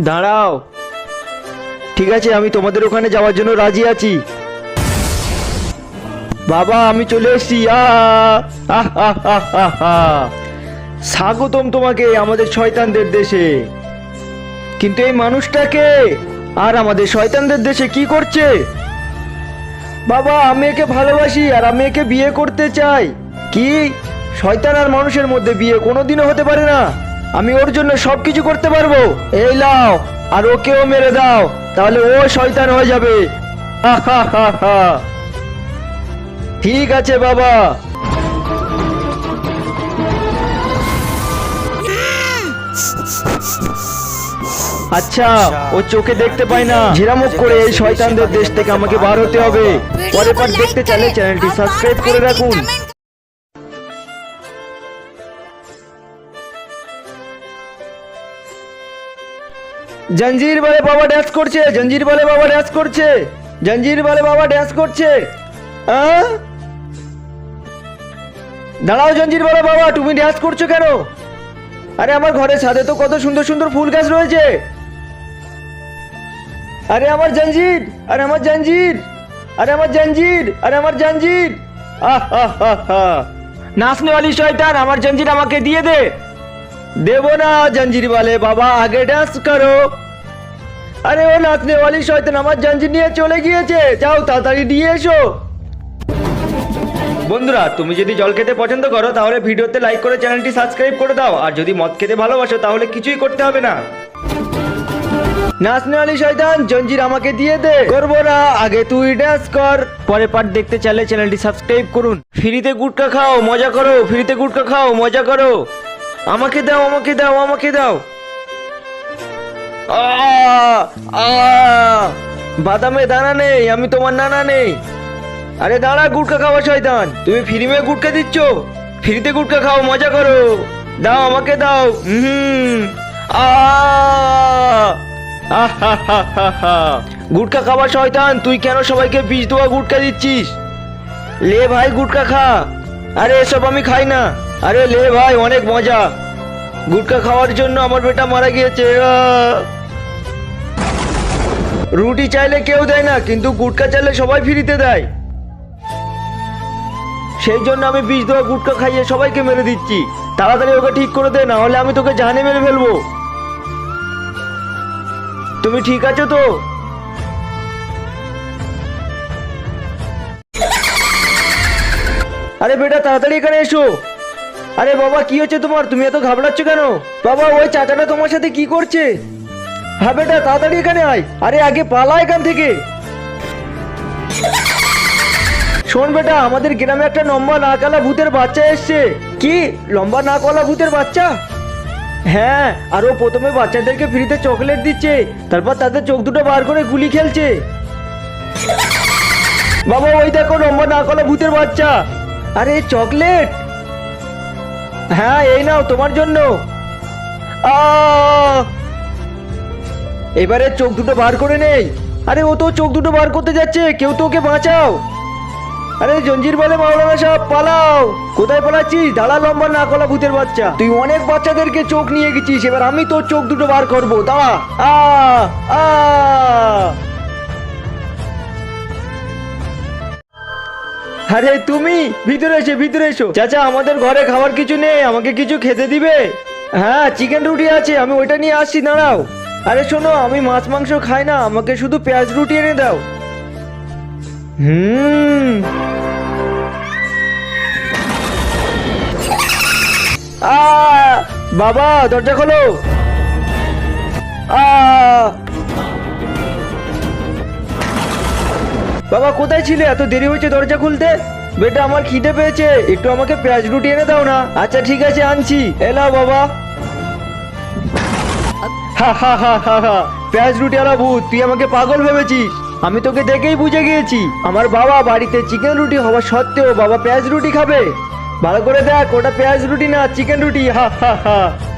দাঁড়াও। ঠিক আছে, আমি তোমাদের ওখানে যাওয়ার জন্য রাজি আছি। বাবা, আমি চলে এসেছি। স্বাগতম তোমাকে আমাদের শয়তানদের দেশে। কিন্তু এই মানুষটাকে আর আমাদের শয়তানদের দেশে কি করছে? বাবা, আমি একে ভালোবাসি আর আমি একে বিয়ে করতে চাই। কি? শয়তান আর মানুষের মধ্যে বিয়ে কোনোদিনও হতে পারে না? আমি ওর জন্য সব কিছু করতে পারব। এই লাও আর ওকেও মেরে দাও, তাহলে ও শয়তান হয়ে যাবে। ঠিক আছে, বাবা। আচ্ছা ও চোখে দেখতে পায় না। ঝিরামুখ করে এই শয়তানদের দেশ থেকে আমাকে বার হতে হবে। পরে পর দেখতে চাইলে চ্যানেলটি সাবস্ক্রাইব করে রাখুন। জঞ্জির বলে বাবা ড্যান্স করছে, জঞ্জির বলে বাবা ড্যান্স করছে, জঞ্জির বলে বাবা ড্যান্স করছে? দাঁড়াও জঞ্জির বলে বাবা, তুমি ড্যান্স করছ কেন? আরে আমার ঘরের সাথে তো কত সুন্দর সুন্দর ফুল গাছ রয়েছে। আরে আমার জঞ্জির, আরে আমার জঞ্জির, আরে আমার জঞ্জির, আরে আমার জঞ্জির। আহ। নাচনে वाली শয়তান, আমার জঞ্জির আমাকে দিয়ে দে। দেব না জাঞ্জিরওয়ালে বাবা, আগে ডান্স করো। আরে, ও নাচনে বলি শয়তান আমার জঞ্জির নিয়ে চলে গিয়েছে। যাও, তাড়াতাড়ি নিয়ে এসো। বন্ধুরা, তুমি যদি জল খেতে পছন্দ করো, তাহলে ভিডিওতে লাইক করে চ্যানেলটি সাবস্ক্রাইব করে দাও। আর যদি মদ খেতে ভালোবাসো, তাহলে কিছুই করতে হবে না। নাচনে বলি শয়তান, জঞ্জির আমাকে দিয়ে দে। করব না, আগে তুই ড্যান্স কর। পরে পার দেখতে চাইলে চ্যানেলটি সাবস্ক্রাইব করুন। ফ্রিতে গুটকা খাও, মজা করো। ফ্রিতে গুটকা খাও, মজা করো। আমাকে দাও আমাকে দাও আমাকে দাও। বাদামে দানা নেই, আমি তোমার নানা নেই। আরে দাঁড়া, গুটকা খাওয়া শয়তান। তুমি ফ্রি ফ্রিমে গুটকা দিচ্ছ? ফ্রিতে গুটকা খাও, মজা করো। দাও, আমাকে দাও। হুম গুটকা খাওয়া শয়তান, তুই কেন সবাইকে বিষ দেওয়া গুটকা দিচ্ছিস? লে ভাই, গুটকা খা। আরে এসব আমি খাই না। আরে লে ভাই, অনেক মজা। গুটকা খাওয়ার জন্য আমার বেটা মারা গিয়েছে রুটি চাইলে কেউ দেয় না, কিন্তু গুটকা চাইলে সবাই ফ্রিতে দেয়। সেই জন্য আমি বিষ দেওয়া গুটকা খাইয়ে সবাইকে মেরে দিচ্ছি। তাড়াতাড়ি ওকে ঠিক করে দে না হলে আমি তোকে জানে মেরে ফেলব। তুমি ঠিক আছো তো? আরে বেটা, তাড়াতাড়ি এখানে এসো। আরে বাবা, কি হচ্ছে তোমার? তুমি এত ঘাবড়াচ্ছ কেন? বাবা, ওই চাচাটা তোমার সাথে কি করছে? হ্যাঁ বেটা, তাড়াতাড়ি এখানে আয়। আরে, আগে পালা এখান থেকে। শোন বেটা, আমাদের গ্রামে একটা লম্বা না নাকালা ভূতের বাচ্চা এসছে। কি? লম্বা নাকওয়ালা ভূতের বাচ্চা? হ্যাঁ আর ও প্রথমে বাচ্চাদেরকে ফ্রিতে চকলেট দিচ্ছে, তারপর তাদের চোখ দুটো বার করে গুলি খেলছে। বাবা, ওই দেখো লম্বা নাকওয়ালা ভূতের বাচ্চা। আরে, চকলেট? হ্যাঁ এই নাও, তোমার জন্য। এবারে চোখ দুটো বার করে নেই। আরে, ও তো চোখ দুটো বার করতে যাচ্ছে, কেউ তো ওকে বাঁচাও। আরে, জঞ্জির বলে, মাওলানা সাহেব, পালাও। কোথায় পালাচ্ছিস? দাঁড়া, লম্বা না কলা ভূতের বাচ্চা। তুই অনেক বাচ্চাদেরকে চোখ নিয়ে গেছিস, এবার আমি তোর চোখ দুটো বার করব। দাঁড়া। আ আ আরে তুমি, ভিতরে এসে, ভিতরে এসো। চাচা, আমাদের ঘরে খাবার কিছু নেই, আমাকে কিছু খেতে দিবে? হ্যাঁ চিকেন রুটি আছে, আমি ওইটা নিয়ে আসছি, দাঁড়াও। আরে শোনো, আমি মাছ মাংস খাই না, আমাকে শুধু পেঁয়াজ রুটি এনে দাও। হুম। আ বাবা, দরজা খোলো। আ বাবা, কোথায় ছিলে? এত দেরি হয়েছে দরজা খুলতে? বেটা, আমার খিদে পেয়েছে। একটু আমাকে পেঁয়াজ রুটি এনে দাও না। আচ্ছা ঠিক আছে, আনছি। এলাও বাবা। হা হা হা হা পেঁয়াজ রুটি আলা ভূত তুই আমাকে পাগল ভেবেছিস? আমি তোকে দেখেই বুঝে গিয়েছি। আমার বাবা বাড়িতে চিকেন রুটি হওয়া সত্ত্বেও বাবা পেঁয়াজ রুটি খাবে। ভালো করে দেখ, ওটা পেঁয়াজ রুটি না, চিকেন রুটি। হা হা হা।